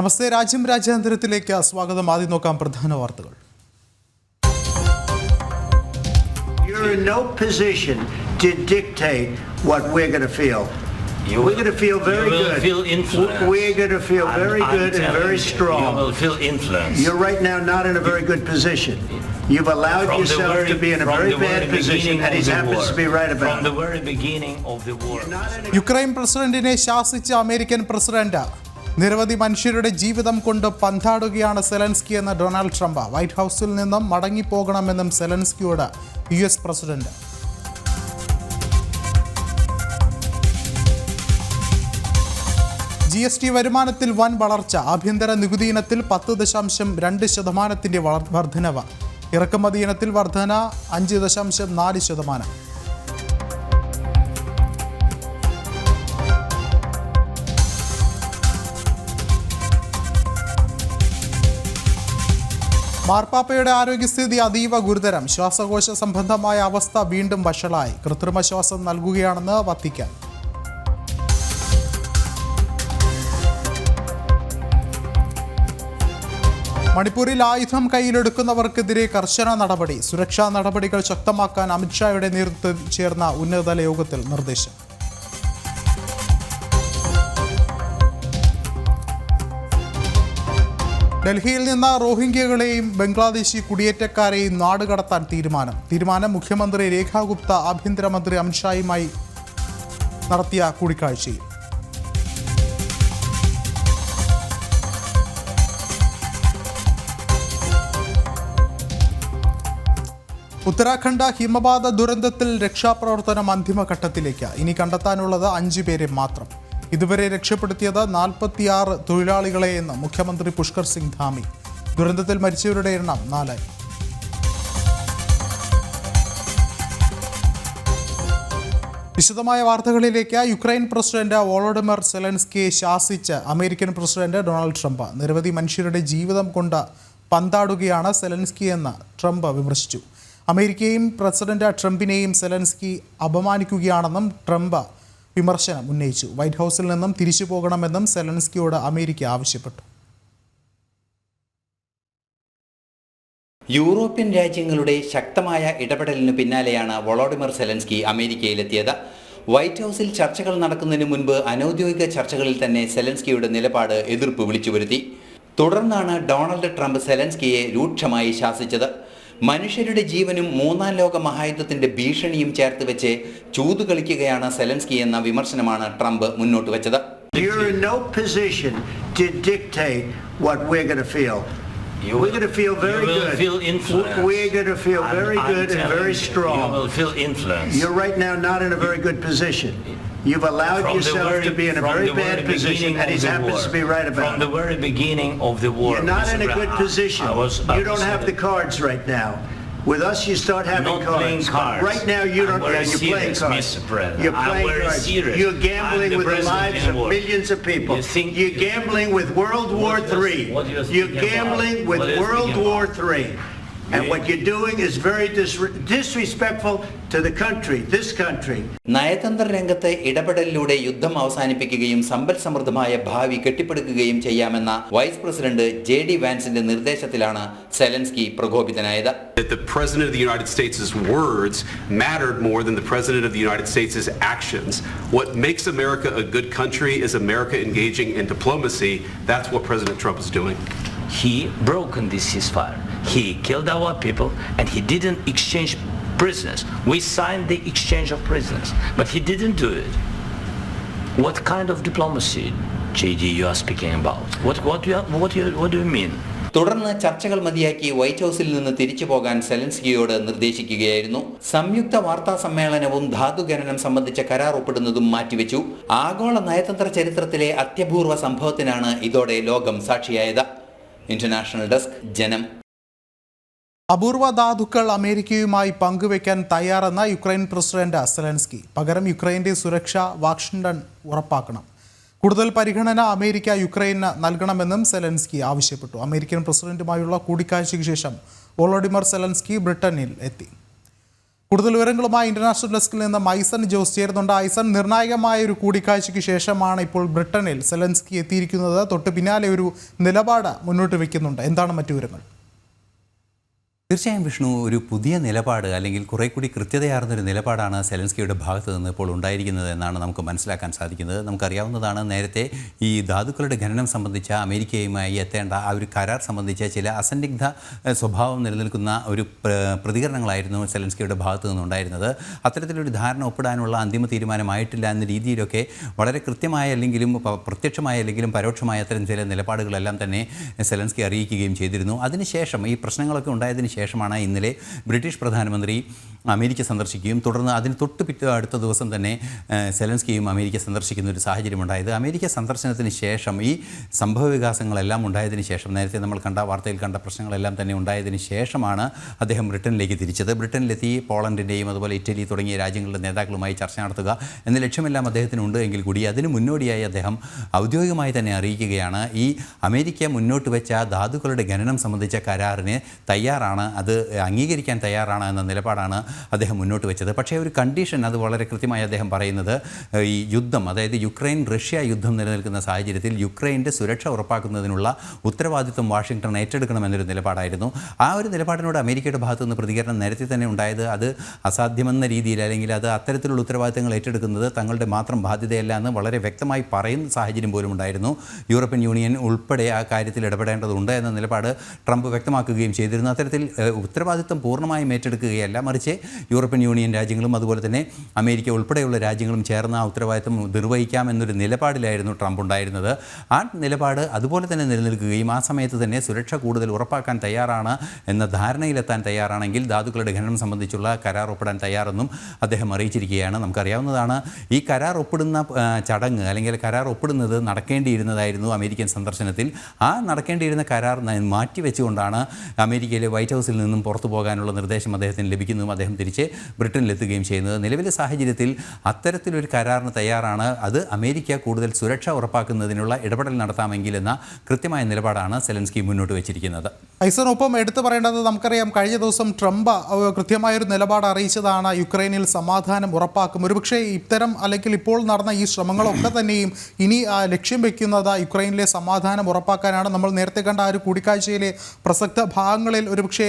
നമസ്തേ രാജ്യം രാജ്യാന്തരത്തിലേക്ക് സ്വാഗതം ആദ്യം നോക്കാം പ്രധാന വാർത്തകൾ You're in no position to dictate what we're going to feel. You We're going to feel very you will good. feel influence. We're going to feel I'm- very I'm good and telling very you, strong. You will feel influence. You're right now not in a very good position. You've allowed From the yourself very, to be in a from very the bad very position, beginning and he of the happens war. to be right about From the it. very beginning of the war. Not in a Ukraine പ്രസിഡന്റിനെ ശാസിച്ച American president നിരവധി മനുഷ്യരുടെ ജീവിതം കൊണ്ട് പന്താടുകയാണ് Zelensky എന്ന Donald Trump. White ഹൗസിൽ നിന്നും മടങ്ങിപ്പോകണമെന്നും സെലൻസ്കിയോട് U S president. G S T വരുമാനത്തിൽ വൻ വളർച്ച ആഭ്യന്തര നികുതി ഇനത്തിൽ പത്ത് ദശാംശം രണ്ട് ശതമാനത്തിന്റെ വളർ- വർധനവ്. ഇറക്കുമതി ഇനത്തിൽ വർധന അഞ്ച് ദശാംശം നാല് ശതമാനം. മാർപ്പാപ്പയുടെ ആരോഗ്യസ്ഥിതി അതീവ ഗുരുതരം. ശ്വാസകോശ സംബന്ധമായ അവസ്ഥ വീണ്ടും വഷളായി. കൃത്രിമ ശ്വാസം നൽകുകയാണെന്ന് വത്തിക്കാൻ. മണിപ്പൂരിൽ ആയുധം കയ്യിലെടുക്കുന്നവർക്കെതിരെ കർശന നടപടി. സുരക്ഷാ നടപടികൾ ശക്തമാക്കാൻ അമിത്ഷായുടെ നേതൃത്വത്തിൽ ചേർന്ന ഉന്നതതല യോഗത്തിൽ നിർദ്ദേശം. ഡൽഹിയിൽ നിന്ന് റോഹിംഗ്യകളെയും ബംഗ്ലാദേശി കുടിയേറ്റക്കാരെയും നാടുകടത്താൻ തീരുമാനം. തീരുമാനം മുഖ്യമന്ത്രി രേഖാ ഗുപ്ത ആഭ്യന്തരമന്ത്രി അമിത്ഷായുമായി നടത്തിയ കൂടിക്കാഴ്ചയിൽ. ഉത്തരാഖണ്ഡ് ഹിമപാത ദുരന്തത്തിൽ രക്ഷാപ്രവർത്തനം അന്തിമഘട്ടത്തിലേക്ക്. ഇനി കണ്ടെത്താനുള്ളത് അഞ്ചു പേരെ മാത്രം. ഇതുവരെ രക്ഷപ്പെടുത്തിയത് നാൽപ്പത്തിയാറ് തൊഴിലാളികളെ എന്ന് മുഖ്യമന്ത്രി പുഷ്കർ സിംഗ് ധാമി. ദുരന്തത്തിൽ മരിച്ചവരുടെ എണ്ണം നാലായി. വിശദമായ വാർത്തകളിലേക്ക് യുക്രൈൻ പ്രസിഡന്റ് വോളോഡിമർ സെലൻസ്കിയെ ശാസിച്ച് അമേരിക്കൻ പ്രസിഡന്റ് ഡൊണാൾഡ് ട്രംപ്. നിരവധി മനുഷ്യരുടെ ജീവിതം കൊണ്ട് പന്താടുകയാണ് സെലൻസ്കി എന്ന് ട്രംപ് വിമർശിച്ചു. അമേരിക്കയും പ്രസിഡന്റ് ട്രംപിനെയും സെലൻസ്കി അപമാനിക്കുകയാണെന്നും ട്രംപ് വിമർശനം ഉന്നയിച്ചു. വൈറ്റ് ഹൗസിൽ നിന്നും തിരിച്ചു പോകണമെന്നും സെലൻസ്കിയോട് അമേരിക്ക ആവശ്യപ്പെട്ടു. യൂറോപ്യൻ രാജ്യങ്ങളുടെ ശക്തമായ ഇടപെടലിന് പിന്നാലെയാണ് വൊളോഡിമർ സെലൻസ്കി അമേരിക്കയിലെത്തിയത്. വൈറ്റ് ഹൗസിൽ ചർച്ചകൾ നടക്കുന്നതിന് മുൻപ് അനൌദ്യോഗിക ചർച്ചകളിൽ തന്നെ സെലൻസ്കിയുടെ നിലപാട് എതിർപ്പ് വിളിച്ചു വരുത്തി തുടർന്നാണ് ഡൊണാൾഡ് ട്രംപ് സെലൻസ്കിയെ രൂക്ഷമായി ശാസിച്ചത്. മനുഷ്യരുടെ ജീവനും മൂന്നാം ലോക മഹായുദ്ധത്തിന്റെ ഭീഷണിയും ചേർത്ത് വെച്ച് ചൂതുകളിക്കുകയാണ് സെലൻസ്കി എന്ന വിമർശനമാണ് ട്രംപ് മുന്നോട്ട് വെച്ചത് You're in no position to dictate what we're going to feel. You We're going to feel very you will good. feel influence. We're going to feel very I'm good and very strong. You will feel influence. You're right now not in a very good position. You've allowed From the yourself very- to be in a from very the bad very position, beginning and he of the happens war. to be right about From the it. very beginning of the war. You're not Mr. in a good position. I was- You don't have the cards right now. With us, you start having not cards. playing cards. Right now, you I'm don't. very You're playing serious, cards. Mr. President. You're I'm playing very cards. serious. You're gambling the with the president lives in of war. millions of people. You think- You're gambling with World War What you're- III. what you're You're speaking about? gambling with What you're World speaking War about? III. And what you're doing is very disre- disrespectful to the country, this country. നയതന്ത്ര രംഗത്ത് ഇടപെടലിലൂടെ യുദ്ധം അവസാനിപ്പിക്കുകയും സമ്പൽ സമൃദ്ധമായ ഭാവി കെട്ടിപ്പടുക്കുകയും ചെയ്യാമെന്ന vice president J D വാൻസിന്റെ നിർദ്ദേശത്തിലാണ് സെലൻസ്കി പ്രകോപിതനായത് that the President of the United States' words mattered more than the President of the United States' actions. What makes America a good country is America engaging in diplomacy. That's what President Trump is doing. He broken this ceasefire. He killed our people and he didn't exchange prisoners. We signed the exchange of prisoners, but he didn't do it. What kind of diplomacy, JD, you are speaking about? What, what, you what, you, what do you mean? തുടർന്ന് ചർച്ചകൾ മതിയാക്കി white ഹൌസിൽ നിന്ന് തിരിച്ചു പോകാൻ സെലൻസ്കിയോട് നിർദ്ദേശിക്കുകയായിരുന്നു സംയുക്ത വാർത്താ സമ്മേളനവും ധാതുഖനനം സംബന്ധിച്ച കരാർ ഒപ്പിടുന്നതും മാറ്റിവെച്ചു ആഗോള നയതന്ത്ര ചരിത്രത്തിലെ അത്യപൂർവ സംഭവത്തിനാണ് ഇതോടെ ലോകം സാക്ഷിയായത് ഇന്റർനാഷണൽ ഡെസ്ക് ജനം അപൂർവ ധാതുക്കൾ അമേരിക്കയുമായി പങ്കുവയ്ക്കാൻ തയ്യാറെന്ന യുക്രൈൻ പ്രസിഡന്റ് സെലൻസ്കി. പകരം യുക്രൈന്റെ സുരക്ഷ വാഷിംഗ്ടൺ ഉറപ്പാക്കണം. കൂടുതൽ പരിഗണന അമേരിക്ക യുക്രൈന് നൽകണമെന്നും സെലൻസ്കി ആവശ്യപ്പെട്ടു. അമേരിക്കൻ പ്രസിഡന്റുമായുള്ള കൂടിക്കാഴ്ചയ്ക്ക് ശേഷം വോളോഡിമർ സെലൻസ്കി ബ്രിട്ടനിൽ എത്തി. കൂടുതൽ വിവരങ്ങളുമായി ഇന്റർനാഷണൽ ഡെസ്കിൽ നിന്ന് മൈസൺ ജോസ് ചേരുന്നുണ്ട്. ഐസൺ നിർണായകമായ ഒരു കൂടിക്കാഴ്ചയ്ക്ക് ശേഷമാണ് ഇപ്പോൾ ബ്രിട്ടനിൽ സെലൻസ്കി എത്തിയിരിക്കുന്നത്. തൊട്ട് പിന്നാലെ ഒരു നിലപാട് മുന്നോട്ട് വയ്ക്കുന്നുണ്ട്. എന്താണ് മറ്റു വിവരങ്ങൾ? തീർച്ചയായും വിഷ്ണു ഒരു പുതിയ നിലപാട് അല്ലെങ്കിൽ കുറെ കൂടി കൃത്യതയാർന്നൊരു നിലപാടാണ് സെലൻസ്കിയുടെ ഭാഗത്ത് നിന്ന് ഇപ്പോൾ ഉണ്ടായിരിക്കുന്നത് എന്നാണ് നമുക്ക് മനസ്സിലാക്കാൻ സാധിക്കുന്നത്. നമുക്കറിയാവുന്നതാണ് നേരത്തെ ഈ ധാതുക്കളുടെ ഖനനം സംബന്ധിച്ച അമേരിക്കയുമായി എത്തേണ്ട ആ ഒരു കരാർ സംബന്ധിച്ച ചില അസന്നിഗ്ധ സ്വഭാവം നിലനിൽക്കുന്ന ഒരു പ്രതികരണങ്ങളായിരുന്നു സെലൻസ്കിയുടെ ഭാഗത്ത് നിന്നുണ്ടായിരുന്നത് അത്തരത്തിലൊരു ധാരണ ഒപ്പിടാനുള്ള അന്തിമ തീരുമാനമായിട്ടില്ല എന്ന രീതിയിലൊക്കെ വളരെ കൃത്യമായ അല്ലെങ്കിലും പ്രത്യക്ഷമായ അല്ലെങ്കിലും പരോക്ഷമായ അത്തരം ചില നിലപാടുകളെല്ലാം തന്നെ സെലൻസ്കി അറിയിക്കുകയും ചെയ്തിരുന്നു. അതിനുശേഷം ഈ പ്രശ്നങ്ങളൊക്കെ ഉണ്ടായതിനു ശേഷമാണ് ഇന്നലെ ബ്രിട്ടീഷ് പ്രധാനമന്ത്രി അമേരിക്ക സന്ദർശിക്കുകയും തുടർന്ന് അതിന് തൊട്ട് പിറ്റ അടുത്ത ദിവസം തന്നെ സെലൻസ്കിയും അമേരിക്ക സന്ദർശിക്കുന്ന ഒരു സാഹചര്യമുണ്ടായത് അമേരിക്ക സന്ദർശനത്തിന് ശേഷം ഈ സംഭവ വികാസങ്ങളെല്ലാം ഉണ്ടായതിനു ശേഷം നേരത്തെ നമ്മൾ കണ്ട വാർത്തയിൽ കണ്ട പ്രശ്നങ്ങളെല്ലാം തന്നെ ഉണ്ടായതിനു ശേഷമാണ് അദ്ദേഹം ബ്രിട്ടനിലേക്ക് തിരിച്ചത്. ബ്രിട്ടനിലെത്തി പോളണ്ടിന്റെയും അതുപോലെ ഇറ്റലി തുടങ്ങിയ രാജ്യങ്ങളുടെ നേതാക്കളുമായി ചർച്ച നടത്തുക എന്ന ലക്ഷ്യമെല്ലാം അദ്ദേഹത്തിനുണ്ട് എങ്കിൽ കൂടി അതിന് മുന്നോടിയായി അദ്ദേഹം ഔദ്യോഗികമായി തന്നെ അറിയിക്കുകയാണ്. ഈ അമേരിക്ക മുന്നോട്ട് വെച്ച ധാതുക്കളുടെ ഖനനം സംബന്ധിച്ച കരാറിന് തയ്യാറാണ്. അത് അംഗീകരിക്കാൻ തയ്യാറാണ് എന്ന നിലപാടാണ് അദ്ദേഹം മുന്നോട്ട് വെച്ചത്. പക്ഷേ ഒരു കണ്ടീഷൻ അത് വളരെ കൃത്യമായി അദ്ദേഹം പറയുന്നത് ഈ യുദ്ധം അതായത് യുക്രൈൻ റഷ്യ യുദ്ധം നിലനിൽക്കുന്ന സാഹചര്യത്തിൽ യുക്രൈന്റെ സുരക്ഷ ഉറപ്പാക്കുന്നതിനുള്ള ഉത്തരവാദിത്വം വാഷിംഗ്ടൺ ഏറ്റെടുക്കണമെന്നൊരു നിലപാടായിരുന്നു. ആ ഒരു നിലപാടിനോട് അമേരിക്കയുടെ ഭാഗത്തു നിന്ന് പ്രതികരണം നേരത്തെ തന്നെ ഉണ്ടായത് അത് അസാധ്യമെന്ന രീതിയിൽ അല്ലെങ്കിൽ അത് അത്തരത്തിലുള്ള ഉത്തരവാദിത്തങ്ങൾ ഏറ്റെടുക്കുന്നത് തങ്ങളുടെ മാത്രം ബാധ്യതയല്ല എന്ന് വളരെ വ്യക്തമായി പറയുന്ന സാഹചര്യം പോലും ഉണ്ടായിരുന്നു. യൂറോപ്യൻ യൂണിയൻ ഉൾപ്പെടെ ആ കാര്യത്തിൽ ഇടപെടേണ്ടതുണ്ട് എന്ന നിലപാട് ട്രംപ് വ്യക്തമാക്കുകയും ചെയ്തിരുന്നു. അത്തരത്തിൽ ഉത്തരവാദിത്വം പൂർണമായും ഏറ്റെടുക്കുകയല്ല മറിച്ച് യൂറോപ്യൻ യൂണിയൻ രാജ്യങ്ങളും അതുപോലെ തന്നെ അമേരിക്ക ഉൾപ്പെടെയുള്ള രാജ്യങ്ങളും ചേർന്ന് ആ ഉത്തരവാദിത്വം നിർവഹിക്കാം എന്നൊരു നിലപാടിലായിരുന്നു ട്രംപ് ഉണ്ടായിരുന്നത്. ആ നിലപാട് അതുപോലെ തന്നെ നിലനിൽക്കുകയും ആ സമയത്ത് തന്നെ സുരക്ഷ കൂടുതൽ ഉറപ്പാക്കാൻ തയ്യാറാണ് എന്ന ധാരണയിലെത്താൻ തയ്യാറാണെങ്കിൽ ധാതുക്കളുടെ ഖനനം സംബന്ധിച്ചുള്ള കരാർ ഒപ്പിടാൻ തയ്യാറെന്നും അദ്ദേഹം അറിയിച്ചിരിക്കുകയാണ്. നമുക്കറിയാവുന്നതാണ് ഈ കരാർ ഒപ്പിടുന്ന ചടങ്ങ് അല്ലെങ്കിൽ കരാർ ഒപ്പിടുന്നത് നടക്കേണ്ടിയിരുന്നതായിരുന്നു അമേരിക്കൻ സന്ദർശനത്തിൽ. ആ നടക്കേണ്ടിയിരുന്ന കരാർ മാറ്റിവെച്ചുകൊണ്ടാണ് അമേരിക്കയിലെ വൈറ്റ് ഹൗസിൽ നിന്നും പുറത്തു പോകാനുള്ള നിർദ്ദേശം അദ്ദേഹത്തിന് ലഭിക്കുന്നതും അദ്ദേഹം തിരിച്ച് ബ്രിട്ടനിലെത്തുകയും ചെയ്യുന്നത്. നിലവിലെ സാഹചര്യത്തിൽ അത്തരത്തിലൊരു കരാറിന് തയ്യാറാണ്. അത് അമേരിക്ക കൂടുതൽ സുരക്ഷ ഉറപ്പാക്കുന്നതിനുള്ള ഇടപെടൽ നടത്താമെങ്കിൽ എന്ന കൃത്യമായ നിലപാടാണ് സെലൻസ്കി മുന്നോട്ട് വെച്ചിരിക്കുന്നത്. ഐസനൊപ്പം എടുത്തു പറയേണ്ടത് നമുക്കറിയാം കഴിഞ്ഞ ദിവസം ട്രംപ് കൃത്യമായൊരു നിലപാട് അറിയിച്ചതാണ്. യുക്രൈനിൽ സമാധാനം ഉറപ്പാക്കും. ഒരുപക്ഷെ ഇത്തരം അല്ലെങ്കിൽ ഇപ്പോൾ നടന്ന ഈ ശ്രമങ്ങളൊക്കെ തന്നെയും ഇനി ലക്ഷ്യം വെക്കുന്നത് യുക്രൈനിലെ സമാധാനം ഉറപ്പാക്കാനാണ്. നമ്മൾ നേരത്തെ കണ്ട ആ ഒരു കൂടിക്കാഴ്ചയിലെ പ്രസക്ത ഭാഗങ്ങളിൽ ഒരുപക്ഷെ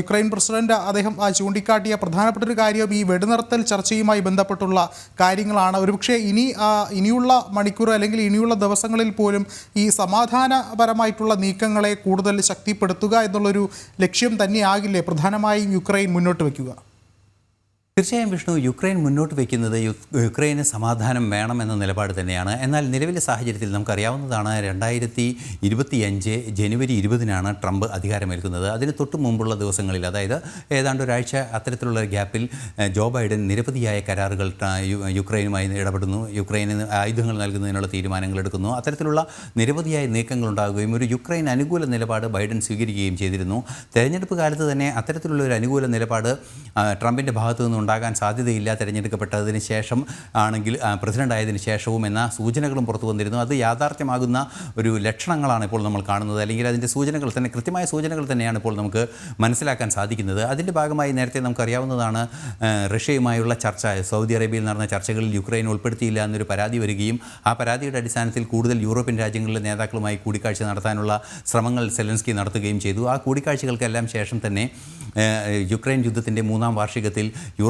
യുക്രൈൻ പ്രസിഡന്റ് അദ്ദേഹം ചൂണ്ടിക്കാട്ടിയ പ്രധാനപ്പെട്ട ഒരു കാര്യം ഈ വെടിനിർത്തൽ ചർച്ചയുമായി ബന്ധപ്പെട്ടുള്ള കാര്യങ്ങളാണ്. ഒരുപക്ഷെ ഇനി ഇനിയുള്ള മണിക്കൂർ അല്ലെങ്കിൽ ഇനിയുള്ള ദിവസങ്ങളിൽ പോലും ഈ സമാധാനപരമായിട്ടുള്ള നീക്കങ്ങളെ കൂടുതൽ ശക്തിപ്പെടുത്തുക എന്നുള്ളൊരു ലക്ഷ്യം തന്നെയാകില്ലേ? പ്രധാനമായും യുക്രൈൻ മുന്നോട്ട് വയ്ക്കുക. തീർച്ചയായും വിഷ്ണു യുക്രൈൻ മുന്നോട്ട് വയ്ക്കുന്നത് യുക്രൈന് സമാധാനം വേണമെന്ന നിലപാട് തന്നെയാണ്. എന്നാൽ നിലവിലെ സാഹചര്യത്തിൽ നമുക്കറിയാവുന്നതാണ് രണ്ടായിരത്തി ഇരുപത്തിയഞ്ച് ജനുവരി ഇരുപതിനാണ് ട്രംപ് അധികാരമേൽക്കുന്നത്. അതിന് തൊട്ട് മുമ്പുള്ള ദിവസങ്ങളിൽ അതായത് ഏതാണ്ട് ഒരാഴ്ച അത്തരത്തിലുള്ള ഗ്യാപ്പിൽ ജോ ബൈഡൻ നിരവധിയായ കരാറുകൾ യുക്രൈനുമായി ഇടപെടുന്നു. യുക്രൈന് ആയുധങ്ങൾ നൽകുന്നതിനുള്ള തീരുമാനങ്ങൾ എടുക്കുന്നു. അത്തരത്തിലുള്ള നിരവധിയായ നീക്കങ്ങൾ ഉണ്ടാകുകയും ഒരു യുക്രൈൻ അനുകൂല നിലപാട് ബൈഡൻ സ്വീകരിക്കുകയും ചെയ്തിരുന്നു. തെരഞ്ഞെടുപ്പ് കാലത്ത് തന്നെ അത്തരത്തിലുള്ള ഒരു അനുകൂല നിലപാട് ട്രംപിന്റെ ഭാഗത്തു നിന്ന് ഉണ്ടാകാൻ സാധ്യതയില്ല തിരഞ്ഞെടുക്കപ്പെട്ടതിന് ശേഷം ആണെങ്കിൽ ആയതിനു ശേഷവും എന്ന സൂചനകളും പുറത്തു വന്നിരുന്നു. അത് യാഥാർത്ഥ്യമാകുന്ന ഒരു ലക്ഷണങ്ങളാണ് ഇപ്പോൾ നമ്മൾ കാണുന്നത്. അല്ലെങ്കിൽ അതിന്റെ സൂചനകൾ തന്നെ കൃത്യമായ സൂചനകൾ തന്നെയാണ് ഇപ്പോൾ നമുക്ക് മനസ്സിലാക്കാൻ സാധിക്കുന്നത്. അതിന്റെ ഭാഗമായി നേരത്തെ നമുക്കറിയാവുന്നതാണ് റഷ്യയുമായുള്ള ചർച്ച സൗദി അറേബ്യയിൽ നടന്ന ചർച്ചകളിൽ യുക്രൈൻ ഉൾപ്പെടുത്തിയില്ല എന്നൊരു പരാതി വരികയും ആ പരാതിയുടെ അടിസ്ഥാനത്തിൽ കൂടുതൽ യൂറോപ്യൻ രാജ്യങ്ങളിലെ നേതാക്കളുമായി കൂടിക്കാഴ്ച നടത്താനുള്ള ശ്രമങ്ങൾ സെലൻസ്കി നടത്തുകയും ചെയ്തു. ആ കൂടിക്കാഴ്ചകൾക്കെല്ലാം ശേഷം തന്നെ യുക്രൈൻ യുദ്ധത്തിന്റെ മൂന്നാം വാർഷികത്തിൽ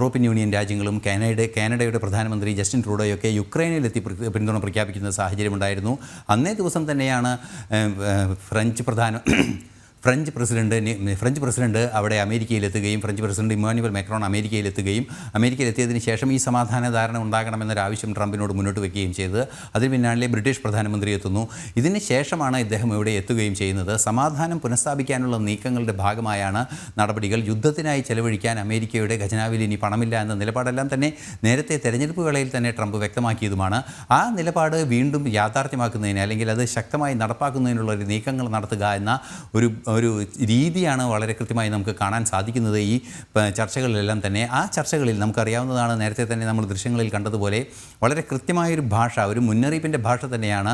യൂറോപ്യൻ യൂണിയൻ രാജ്യങ്ങളും കാനഡ കാനഡയുടെ പ്രധാനമന്ത്രി ജസ്റ്റിൻ ട്രൂഡോയൊക്കെ യുക്രൈനിലെത്തി പിന്തുണ പ്രഖ്യാപിക്കുന്ന സാഹചര്യമുണ്ടായിരുന്നു. അന്നേ ദിവസം തന്നെയാണ് ഫ്രഞ്ച് പ്രധാന ഫ്രഞ്ച് പ്രസിഡന്റ് ഫ്രഞ്ച് പ്രസിഡന്റ് അവിടെ അമേരിക്കയിലെത്തുകയും ഫ്രഞ്ച് പ്രസിഡന്റ് ഇമ്മാനുവൽ മെക്രോൺ അമേരിക്കയിലെത്തുകയും അമേരിക്കയിലെത്തിയതിന് ശേഷം ഈ സമാധാന ധാരണ ഉണ്ടാകണമെന്നൊരു ആവശ്യം ട്രംപിനോട് മുന്നോട്ട് വയ്ക്കുകയും ചെയ്തത്. അതിന് പിന്നാലെ ബ്രിട്ടീഷ് പ്രധാനമന്ത്രി എത്തുന്നു. ഇതിന് ശേഷമാണ് ഇദ്ദേഹം ഇവിടെ എത്തുകയും ചെയ്യുന്നത്. സമാധാനം പുനഃസ്ഥാപിക്കാനുള്ള നീക്കങ്ങളുടെ ഭാഗമായാണ് നടപടികൾ. യുദ്ധത്തിനായി ചെലവഴിക്കാൻ അമേരിക്കയുടെ ഖജനാവിൽ ഇനി പണമില്ല എന്ന നിലപാടെല്ലാം തന്നെ നേരത്തെ തെരഞ്ഞെടുപ്പ് വേളയിൽ തന്നെ ട്രംപ് വ്യക്തമാക്കിയതുമാണ്. ആ നിലപാട് വീണ്ടും യാഥാർത്ഥ്യമാക്കുന്നതിന് അല്ലെങ്കിൽ അത് ശക്തമായി നടപ്പാക്കുന്നതിനുള്ള ഒരു നീക്കങ്ങൾ നടത്തുക എന്ന ഒരു ഒരു രീതിയാണ് വളരെ കൃത്യമായി നമുക്ക് കാണാൻ സാധിക്കുന്നത് ഈ ചർച്ചകളിലെല്ലാം തന്നെ. ആ ചർച്ചകളിൽ നമുക്കറിയാവുന്നതാണ് നേരത്തെ തന്നെ നമ്മൾ ദൃശ്യങ്ങളിൽ കണ്ടതുപോലെ വളരെ കൃത്യമായൊരു ഭാഷ ഒരു മുന്നറിയിപ്പിന്റെ ഭാഷ തന്നെയാണ്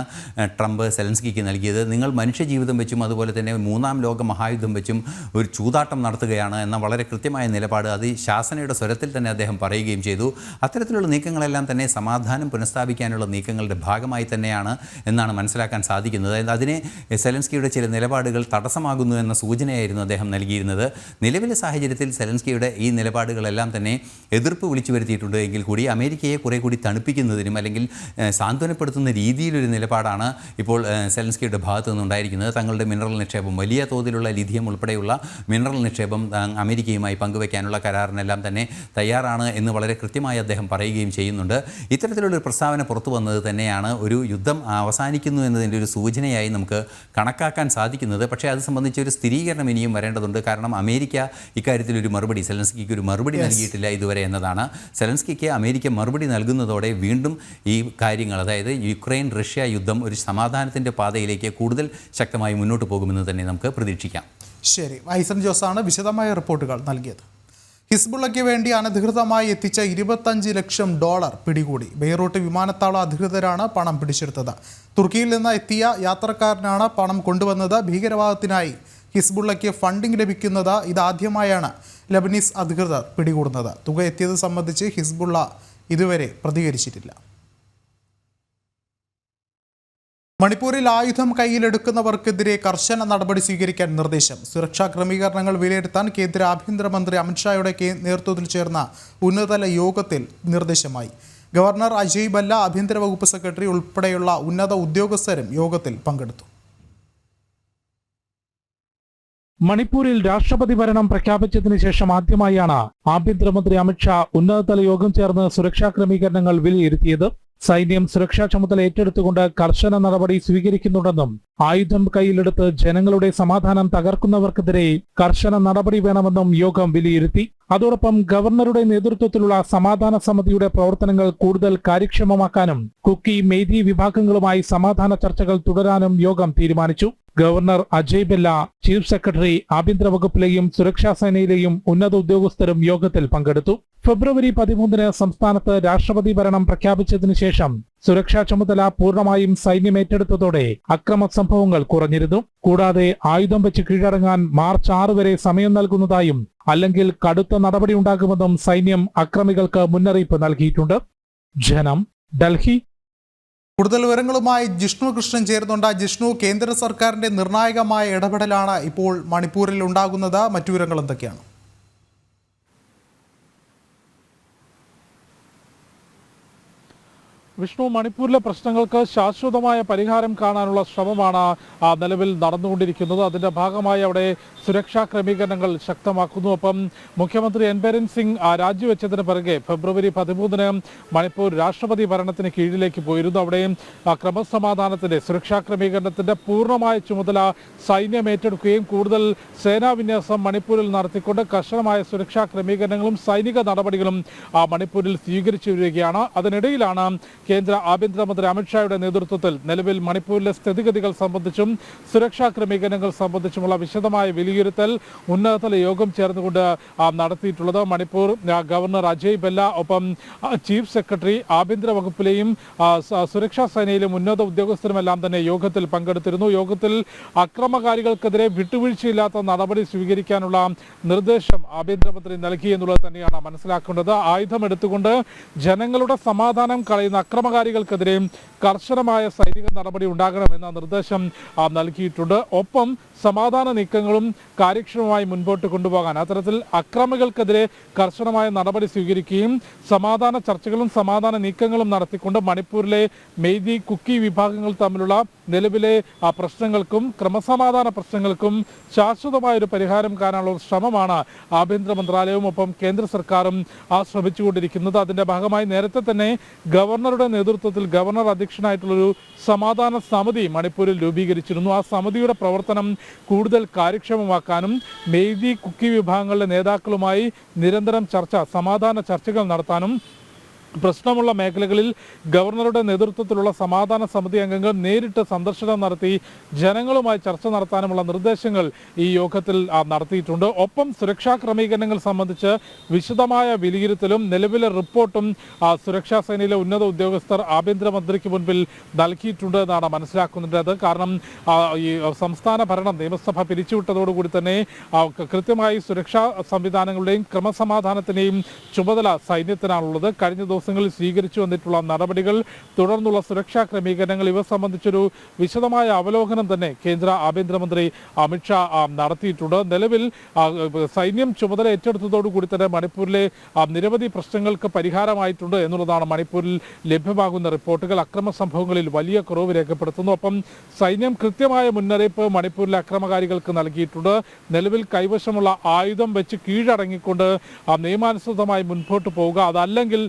ട്രംപ് സെലൻസ്കിക്ക് നൽകിയത്. നിങ്ങൾ മനുഷ്യജീവിതം വെച്ചും അതുപോലെ തന്നെ മൂന്നാം ലോക മഹായുദ്ധം വെച്ചും ഒരു ചൂതാട്ടം നടത്തുകയാണ് എന്ന വളരെ കൃത്യമായ നിലപാട് അത് ശാസനയുടെ സ്വരത്തിൽ തന്നെ അദ്ദേഹം പറയുകയും ചെയ്തു. അത്തരത്തിലുള്ള നീക്കങ്ങളെല്ലാം തന്നെ സമാധാനം പുനഃസ്ഥാപിക്കാനുള്ള നീക്കങ്ങളുടെ ഭാഗമായി തന്നെയാണ് എന്നാണ് മനസ്സിലാക്കാൻ സാധിക്കുന്നത്. അതിനെ സെലൻസ്കിയുടെ ചില നിലപാടുകൾ തടസ്സമാകുന്നു എന്ന സൂചനയായിരുന്നു അദ്ദേഹം നൽകിയിരുന്നത്. നിലവിലെ സാഹചര്യത്തിൽ സെലൻസ്കിയുടെ ഈ നിലപാടുകളെല്ലാം തന്നെ എതിർപ്പ് വിളിച്ചു വരുത്തിയിട്ടുണ്ട് എങ്കിൽ കൂടി അമേരിക്കയെ കുറേ കൂടി തണുപ്പിക്കുന്നതിനും അല്ലെങ്കിൽ സാന്ത്വനപ്പെടുത്തുന്ന രീതിയിലൊരു നിലപാടാണ് ഇപ്പോൾ സെലൻസ്കിയുടെ ഭാഗത്തു നിന്നുണ്ടായിരിക്കുന്നത്. തങ്ങളുടെ മിനറൽ നിക്ഷേപം വലിയ തോതിലുള്ള ലിഥിയം ഉൾപ്പെടെയുള്ള മിനറൽ നിക്ഷേപം അമേരിക്കയുമായി പങ്കുവയ്ക്കാനുള്ള കരാറിനെല്ലാം തന്നെ തയ്യാറാണ് എന്ന് വളരെ കൃത്യമായി അദ്ദേഹം പറയുകയും ചെയ്യുന്നുണ്ട്. ഇത്തരത്തിലുള്ളൊരു പ്രസ്താവന പുറത്തു വന്നത് തന്നെയാണ് ഒരു യുദ്ധം അവസാനിക്കുന്നു എന്നതിന്റെ ഒരു സൂചനയായി നമുക്ക് കണക്കാക്കാൻ സാധിക്കുന്നത്. പക്ഷേ അത് സംബന്ധിച്ച് ഒരു സ്ഥിരീകരണം ഇനിയും വരേണ്ടതുണ്ട്. കാരണം അമേരിക്ക ഇക്കാര്യത്തിൽ ഒരു മറുപടി സെലൻസ്കിക്ക് ഒരു മറുപടി നൽകിയിട്ടില്ല ഇതുവരെ എന്നതാണ്. സെലൻസ്കിക്ക് അമേരിക്ക മറുപടി നൽകുന്നതോടെ വീണ്ടും ഈ കാര്യങ്ങൾ അതായത് യുക്രൈൻ റഷ്യ യുദ്ധം ഒരു സമാധാനത്തിന്റെ പാതയിലേക്ക് കൂടുതൽ ശക്തമായി മുന്നോട്ട് പോകുമെന്ന് തന്നെ നമുക്ക് പ്രതീക്ഷിക്കാം. ശരി. ഐസൻ ജോസാണ് വിശദമായ റിപ്പോർട്ടുകൾ നൽകിയത്. ഹിസ്ബുള്ളയ്ക്ക് വേണ്ടി അനധികൃതമായി എത്തിച്ച ഇരുപത്തഞ്ച് ലക്ഷം ഡോളർ പിടികൂടി. ബെയ്റൂട്ട് വിമാനത്താവള അധികൃതരാണ് പണം പിടിച്ചെടുത്തത്. തുർക്കിയിൽ നിന്ന് എത്തിയ യാത്രക്കാരനാണ് പണം കൊണ്ടുവന്നത്. ഭീകരവാദത്തിനായി ഹിസ്ബുള്ളയ്ക്ക് ഫണ്ടിംഗ് ലഭിക്കുന്നത് ഇതാദ്യമായാണ് ലബനീസ് അധികൃതർ പിടികൂടുന്നത്. തുക എത്തിയത് സംബന്ധിച്ച് ഹിസ്ബുള്ള ഇതുവരെ പ്രതികരിച്ചിട്ടില്ല. മണിപ്പൂരിൽ ആയുധം കയ്യിലെടുക്കുന്നവർക്കെതിരെ കർശന നടപടി സ്വീകരിക്കാൻ നിർദ്ദേശം. സുരക്ഷാ ക്രമീകരണങ്ങൾ വിലയിരുത്താൻ കേന്ദ്ര ആഭ്യന്തരമന്ത്രി അമിത്ഷായുടെ നേതൃത്വത്തിൽ ചേർന്ന ഉന്നതതല യോഗത്തിൽ നിർദ്ദേശമായി. ഗവർണർ അജയ് ബല്ല ആഭ്യന്തര വകുപ്പ് സെക്രട്ടറി ഉൾപ്പെടെയുള്ള ഉന്നത ഉദ്യോഗസ്ഥരും യോഗത്തിൽ പങ്കെടുത്തു. മണിപ്പൂരിൽ രാഷ്ട്രപതി ഭരണം പ്രഖ്യാപിച്ചതിന് ശേഷം ആദ്യമായാണ് ആഭ്യന്തരമന്ത്രി അമിത്ഷാ ഉന്നതതല യോഗം ചേർന്ന് സുരക്ഷാ ക്രമീകരണങ്ങൾ വിലയിരുത്തിയത്. സൈന്യം സുരക്ഷാ ചുമതല ഏറ്റെടുത്തുകൊണ്ട് കർശന നടപടി സ്വീകരിക്കുന്നുണ്ടെന്നും ആയുധം കയ്യിലെടുത്ത് ജനങ്ങളുടെ സമാധാനം തകർക്കുന്നവർക്കെതിരെ കർശന നടപടി വേണമെന്നും യോഗം വിലയിരുത്തി. അതോടൊപ്പം ഗവർണറുടെ നേതൃത്വത്തിലുള്ള സമാധാന സമിതിയുടെ പ്രവർത്തനങ്ങൾ കൂടുതൽ കാര്യക്ഷമമാക്കാനും കുക്കി മെയ്തി വിഭാഗങ്ങളുമായി സമാധാന ചർച്ചകൾ തുടരാനും യോഗം തീരുമാനിച്ചു. Governor Ajay Bhalla chief secretary ആഭ്യന്തര വകുപ്പിലെയും സുരക്ഷാ സേനയിലെയും ഉന്നത ഉദ്യോഗസ്ഥരും യോഗത്തിൽ പങ്കെടുത്തു. ഫെബ്രുവരി പതിമൂന്നിന് സംസ്ഥാനത്ത് രാഷ്ട്രപതി ഭരണം പ്രഖ്യാപിച്ചതിനു ശേഷം സുരക്ഷാ ചുമതല പൂർണമായും സൈന്യം ഏറ്റെടുത്തതോടെ അക്രമ സംഭവങ്ങൾ കുറഞ്ഞിരുന്നു. കൂടാതെ ആയുധം വെച്ച് കീഴടങ്ങാൻ മാർച്ച് ആറ് വരെ സമയം നൽകുന്നതായും അല്ലെങ്കിൽ കടുത്ത നടപടി ഉണ്ടാകുമെന്നും സൈന്യം അക്രമികൾക്ക് മുന്നറിയിപ്പ് നൽകിയിട്ടുണ്ട്. ജനം ഡൽഹി കൂടുതൽ വിവരങ്ങളുമായി ജിഷ്ണു കൃഷ്ണൻ ചേരുന്നുണ്ട്. ജിഷ്ണു കേന്ദ്ര സർക്കാരിന്റെ നിർണായകമായ ഇടപെടലാണ് ഇപ്പോൾ മണിപ്പൂരിൽ ഉണ്ടാകുന്നത്. മറ്റു വിവരങ്ങൾ എന്തൊക്കെയാണ്? വിഷ്ണു മണിപ്പൂരിലെ പ്രശ്നങ്ങൾക്ക് ശാശ്വതമായ പരിഹാരം കാണാനുള്ള ശ്രമമാണ് നിലവിൽ നടന്നുകൊണ്ടിരിക്കുന്നത്. അതിന്റെ ഭാഗമായി അവിടെ സുരക്ഷാ ക്രമീകരണങ്ങൾ ശക്തമാക്കുന്നു. ഒപ്പം മുഖ്യമന്ത്രി എൻ ബരൻ സിംഗ് രാജിവെച്ചതിന് പിറകെ ഫെബ്രുവരി പതിമൂന്നിന് മണിപ്പൂർ രാഷ്ട്രപതി ഭരണത്തിന് കീഴിലേക്ക് പോയിരുന്നു. അവിടെ ആ, ക്രമസമാധാനത്തിന്റെ സുരക്ഷാ ക്രമീകരണത്തിന്റെ പൂർണമായ ചുമതല സൈന്യം ഏറ്റെടുക്കുകയും കൂടുതൽ സേനാ വിന്യാസം മണിപ്പൂരിൽ നടത്തിക്കൊണ്ട് കർശനമായ സുരക്ഷാ ക്രമീകരണങ്ങളും സൈനിക നടപടികളും മണിപ്പൂരിൽ സ്വീകരിച്ചു വരികയാണ്. അതിനിടയിലാണ് കേന്ദ്ര ആഭ്യന്തരമന്ത്രി അമിത്ഷായുടെ നേതൃത്വത്തിൽ നിലവിൽ മണിപ്പൂരിലെ സ്ഥിതിഗതികൾ സംബന്ധിച്ചും സുരക്ഷാ ക്രമീകരണങ്ങൾ സംബന്ധിച്ചുമുള്ള വിശദമായ വിലയിരുത്തൽ ഉന്നതതല യോഗം ചേർന്നുകൊണ്ട് നടത്തിയിട്ടുള്ളത്. മണിപ്പൂർ ഗവർണർ അജയ് ബെല്ല ഒപ്പം ചീഫ് സെക്രട്ടറി ആഭ്യന്തര വകുപ്പിലെയും സുരക്ഷാ സേനയിലും ഉന്നത ഉദ്യോഗസ്ഥരുമെല്ലാം തന്നെ യോഗത്തിൽ പങ്കെടുത്തിരുന്നു. യോഗത്തിൽ അക്രമകാരികൾക്കെതിരെ വിട്ടുവീഴ്ചയില്ലാത്ത നടപടി സ്വീകരിക്കാനുള്ള നിർദ്ദേശം ആഭ്യന്തരമന്ത്രി നൽകി എന്നുള്ളത് തന്നെയാണ് മനസ്സിലാക്കേണ്ടത്. ആയുധം എടുത്തുകൊണ്ട് ജനങ്ങളുടെ സമാധാനം കളയുന്ന അക്രമകാരികൾക്കെതിരെ കർശനമായ സൈനിക നടപടി ഉണ്ടാകണമെന്ന നിർദ്ദേശം നൽകിയിട്ടുണ്ട്. ഒപ്പം സമാധാന നീക്കങ്ങളും കാര്യക്ഷമമായി മുൻപോട്ട് കൊണ്ടുപോകാൻ അത്തരത്തിൽ അക്രമികൾക്കെതിരെ കർശനമായ നടപടി സ്വീകരിക്കുകയും സമാധാന ചർച്ചകളും സമാധാന നീക്കങ്ങളും നടത്തിക്കൊണ്ട് മണിപ്പൂരിലെ മെയ്തി കുക്കി വിഭാഗങ്ങൾ തമ്മിലുള്ള നിലവിലെ ആ പ്രശ്നങ്ങൾക്കും ക്രമസമാധാന പ്രശ്നങ്ങൾക്കും ശാശ്വതമായ ഒരു പരിഹാരം കാണാനുള്ള ശ്രമമാണ് ആഭ്യന്തര മന്ത്രാലയവും ഒപ്പം കേന്ദ്ര സർക്കാരും ആ ശ്രമിച്ചുകൊണ്ടിരിക്കുന്നത്. അതിന്റെ ഭാഗമായി നേരത്തെ തന്നെ ഗവർണറുടെ നേതൃത്വത്തിൽ ഗവർണർ അധ്യക്ഷനായിട്ടുള്ളൊരു സമാധാന സമിതി മണിപ്പൂരിൽ രൂപീകരിച്ചിരുന്നു. ആ സമിതിയുടെ പ്രവർത്തനം കൂടുതൽ കാര്യക്ഷമമാക്കാനും മെയ്തി കുക്കി വിഭാഗങ്ങളിലെ നേതാക്കളുമായി നിരന്തരം ചർച്ച സമാധാന ചർച്ചകൾ നടത്താനും പ്രശ്നമുള്ള മേഖലകളിൽ ഗവർണറുടെ നേതൃത്വത്തിലുള്ള സമാധാന സമിതി അംഗങ്ങൾ നേരിട്ട് സന്ദർശനം നടത്തി ജനങ്ങളുമായി ചർച്ച നടത്താനുമുള്ള നിർദ്ദേശങ്ങൾ ഈ യോഗത്തിൽ നടത്തിയിട്ടുണ്ട്. ഒപ്പം സുരക്ഷാ ക്രമീകരണങ്ങൾ സംബന്ധിച്ച് വിശദമായ വിലയിരുത്തലും നിലവിലെ റിപ്പോർട്ടും സുരക്ഷാ സേനയിലെ ഉന്നത ഉദ്യോഗസ്ഥർ ആഭ്യന്തരമന്ത്രിക്ക് മുൻപിൽ നൽകിയിട്ടുണ്ട് എന്നാണ് മനസ്സിലാക്കുന്നത്. കാരണം ഈ സംസ്ഥാന ഭരണം നിയമസഭ പിരിച്ചുവിട്ടതോടുകൂടി തന്നെ കൃത്യമായി സുരക്ഷാ സംവിധാനങ്ങളുടെയും ക്രമസമാധാനത്തിന്റെയും ചുമതല സൈന്യത്തിനാണുള്ളത്. കഴിഞ്ഞ ദിവസങ്ങളിൽ സ്വീകരിച്ചു വന്നിട്ടുള്ള നടപടികൾ തുടർന്നുള്ള സുരക്ഷാ ക്രമീകരണങ്ങൾ ഇവ സംബന്ധിച്ചൊരു വിശദമായ അവലോകനം തന്നെ കേന്ദ്ര ആഭ്യന്തരമന്ത്രി അമിത്ഷാ നടത്തിയിട്ടുണ്ട്. നിലവിൽ സൈന്യം ചുമതല ഏറ്റെടുത്തതോടുകൂടി തന്നെ മണിപ്പൂരിലെ നിരവധി പ്രശ്നങ്ങൾക്ക് പരിഹാരമായിട്ടുണ്ട് എന്നുള്ളതാണ് മണിപ്പൂരിൽ ലഭ്യമാകുന്ന റിപ്പോർട്ടുകൾ. അക്രമ സംഭവങ്ങളിൽ വലിയ കുറവ് രേഖപ്പെടുത്തുന്നു. ഒപ്പം സൈന്യം കൃത്യമായ മുന്നറിയിപ്പ് മണിപ്പൂരിലെ അക്രമകാരികൾക്ക് നൽകിയിട്ടുണ്ട്. നിലവിൽ കൈവശമുള്ള ആയുധം വെച്ച് കീഴടങ്ങിക്കൊണ്ട് നിയമാനുസൃതമായി മുൻപോട്ട് പോവുക അതല്ലെങ്കിൽ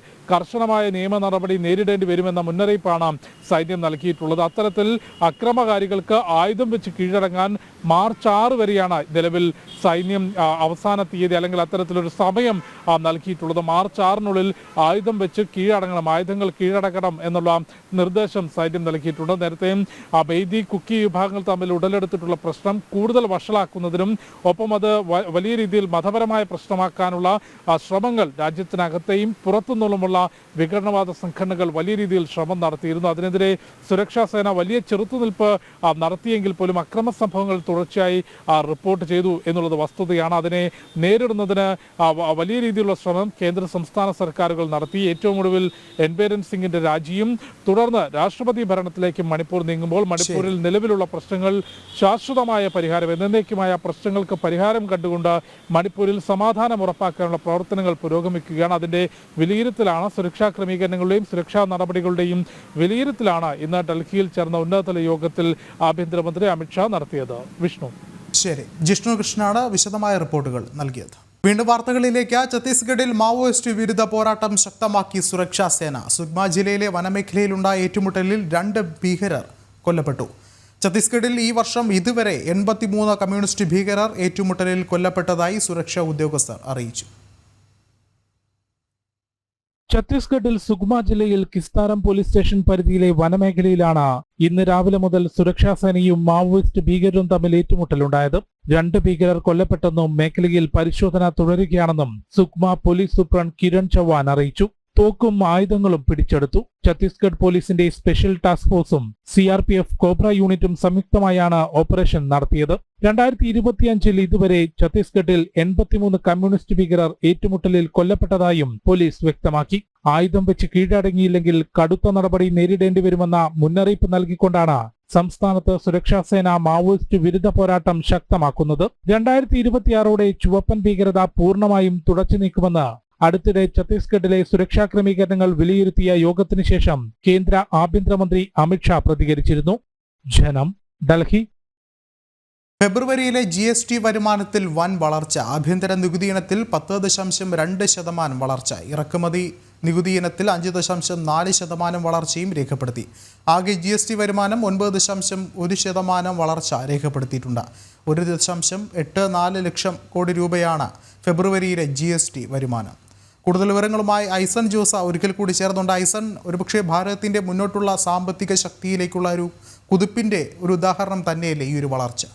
കർശനമായ നിയമ നടപടി നേരിടേണ്ടി വരുമെന്ന മുന്നറിയിപ്പാണ് സൈന്യം നൽകിയിട്ടുള്ളത്. അത്തരത്തിൽ അക്രമകാരികൾക്ക് ആയുധം വെച്ച് കീഴടങ്ങാൻ മാർച്ച് ആറ് വരെയാണ് നിലവിൽ സൈന്യം അവസാന തീയതി അല്ലെങ്കിൽ അത്തരത്തിലൊരു സമയം നൽകിയിട്ടുള്ളത്. മാർച്ച് ആറിനുള്ളിൽ ആയുധം വെച്ച് കീഴടങ്ങണം ആയുധങ്ങൾ കീഴടക്കണം എന്നുള്ള നിർദ്ദേശം സൈന്യം നൽകിയിട്ടുണ്ട്. നേരത്തെയും ബെയ്തി കുക്കി വിഭാഗങ്ങൾ തമ്മിൽ ഉടലെടുത്തിട്ടുള്ള പ്രശ്നം കൂടുതൽ വഷളാക്കുന്നതിനും ഒപ്പം അത് വലിയ രീതിയിൽ മതപരമായ പ്രശ്നമാക്കാനുള്ള ശ്രമങ്ങൾ രാജ്യത്തിനകത്തെയും പുറത്തുനിന്നുമുള്ള വിഘടനവാദ സംഘടനകൾ വലിയ രീതിയിൽ ശ്രമം നടത്തിയിരുന്നു. അതിനെതിരെ സുരക്ഷാ സേന വലിയ ചെറുത്തുനിൽപ്പ് നടത്തിയെങ്കിൽ പോലും അക്രമ സംഭവങ്ങൾ തുടർച്ചയായി റിപ്പോർട്ട് ചെയ്തു എന്നുള്ളത് വസ്തുതയാണ്. അതിനെ നേരിടുന്നതിന് വലിയ രീതിയിലുള്ള ശ്രമം കേന്ദ്ര സംസ്ഥാന സർക്കാരുകൾ നടത്തി. ഏറ്റവും ഒടുവിൽ എൻ ബീരൻ സിംഗിന്റെ രാജിയും തുടർന്ന് രാഷ്ട്രപതി ഭരണത്തിലേക്ക് മണിപ്പൂർ നീങ്ങുമ്പോൾ മണിപ്പൂരിൽ നിലവിലുള്ള പ്രശ്നങ്ങൾ ശാശ്വതമായ പരിഹാരം എന്നേക്കുമായ പ്രശ്നങ്ങൾക്ക് പരിഹാരം കണ്ടുകൊണ്ട് മണിപ്പൂരിൽ സമാധാനം ഉറപ്പാക്കാനുള്ള പ്രവർത്തനങ്ങൾ പുരോഗമിക്കുകയാണ്. അതിന്റെ വിലയിരുത്തലാണ് സുരക്ഷാ ക്രമീകരണങ്ങളുടെയും സുരക്ഷാ നടപടികളുടെയും വിലയിരുത്തലാണ് ഇന്ന് ഡൽഹിയിൽ ചേർന്ന ഉന്നതതല യോഗത്തിൽ ആഭ്യന്തരമന്ത്രി അമിത്ഷാ നടത്തിയത്. വിഷ്ണു. ശരി. ജിഷ്ണു കൃഷ്ണനാണ് വിശദമായ റിപ്പോർട്ടുകൾ നൽകിയത്. വീണ്ടും വാർത്തകളിലേക്ക്. ഛത്തീസ്ഗഡിൽ മാവോയിസ്റ്റ് വിരുദ്ധ പോരാട്ടം ശക്തമാക്കി സുരക്ഷാ സേന. സുഗ്മ ജില്ലയിലെ വനമേഖലയിലുണ്ടായ ഏറ്റുമുട്ടലിൽ രണ്ട് ഭീകരർ കൊല്ലപ്പെട്ടു. ഛത്തീസ്ഗഡിൽ ഈ വർഷം ഇതുവരെ എൺപത്തിമൂന്ന് കമ്മ്യൂണിസ്റ്റ് ഭീകരർ ഏറ്റുമുട്ടലിൽ കൊല്ലപ്പെട്ടതായി സുരക്ഷാ ഉദ്യോഗസ്ഥർ അറിയിച്ചു. ഛത്തീസ്ഗഡിൽ സുഗ്മ ജില്ലയിൽ കിസ്താരം പോലീസ് സ്റ്റേഷൻ പരിധിയിലെ വനമേഖലയിലാണ് ഇന്ന് രാവിലെ മുതൽ സുരക്ഷാ സേനയും മാവോയിസ്റ്റ് ഭീകരരും തമ്മിൽ ഏറ്റുമുട്ടലുണ്ടായത്. രണ്ട് ഭീകരർ കൊല്ലപ്പെട്ടെന്നും മേഖലയിൽ പരിശോധന തുടരുകയാണെന്നും സുഗ്മ പോലീസ് സൂപ്രണ്ട് കിരൺ ചവാൻ അറിയിച്ചു. തോക്കും ആയുധങ്ങളും പിടിച്ചെടുത്തു. ഛത്തീസ്ഗഡ് പോലീസിന്റെ സ്പെഷ്യൽ ടാസ്ക് ഫോഴ്സും C R P F cobra യൂണിറ്റും സംയുക്തമായാണ് ഓപ്പറേഷൻ നടത്തിയത്. രണ്ടായിരത്തി ഇരുപത്തിയഞ്ചിൽ ഇതുവരെ ഛത്തീസ്ഗഡിൽ എൺപത്തിമൂന്ന് കമ്മ്യൂണിസ്റ്റ് ഭീകരർ ഏറ്റുമുട്ടലിൽ കൊല്ലപ്പെട്ടതായും പോലീസ് വ്യക്തമാക്കി. ആയുധം വെച്ച് കീഴടങ്ങിയില്ലെങ്കിൽ കടുത്ത നടപടി നേരിടേണ്ടി വരുമെന്ന മുന്നറിയിപ്പ് നൽകിക്കൊണ്ടാണ് സംസ്ഥാനത്ത് സുരക്ഷാ സേന മാവോയിസ്റ്റ് വിരുദ്ധ പോരാട്ടം ശക്തമാക്കുന്നത്. രണ്ടായിരത്തി ഇരുപത്തിയാറോടെ ചുവപ്പൻ ഭീകരത പൂർണമായും തുടച്ചു നീക്കുമെന്ന് അടുത്തിടെ ഛത്തീസ്ഗഡിലെ സുരക്ഷാ ക്രമീകരണങ്ങൾ വിലയിരുത്തിയ യോഗത്തിന് ശേഷം കേന്ദ്ര ആഭ്യന്തരമന്ത്രി അമിത്ഷാ പ്രതികരിച്ചിരുന്നു. ജനം ഡൽഹി. ഫെബ്രുവരിയിലെ ജി എസ് ടി വരുമാനത്തിൽ വൻ വളർച്ച ആഭ്യന്തര നികുതി ഇനത്തിൽ പത്ത് ദശാംശം രണ്ട് ശതമാനം വളർച്ച ഇറക്കുമതി നികുതി ഇനത്തിൽ അഞ്ച് ദശാംശം നാല് ശതമാനം വളർച്ചയും രേഖപ്പെടുത്തി. ആകെ ജി എസ് ടി വരുമാനം ഒൻപത് ദശാംശം ഒരു ശതമാനം വളർച്ച രേഖപ്പെടുത്തിയിട്ടുണ്ട്. ഒരു ദശാംശം എട്ട് നാല് ലക്ഷം കോടി രൂപയാണ് ഫെബ്രുവരിയിലെ ജി വരുമാനം. കൂടുതൽ വിവരങ്ങളുമായി ഐസൺ ജോസ ഒരിക്കൽ കൂടി ചേർന്നുണ്ട്. ഐസൺ ഒരുപക്ഷെ ഭാരതത്തിന്റെ മുന്നോട്ടുള്ള സാമ്പത്തിക ശക്തിയിലേക്കുള്ള ഒരു കുതിപ്പിന്റെ ഒരു ഉദാഹരണം തന്നെയല്ലേ ഈ ഒരു വളർച്ച?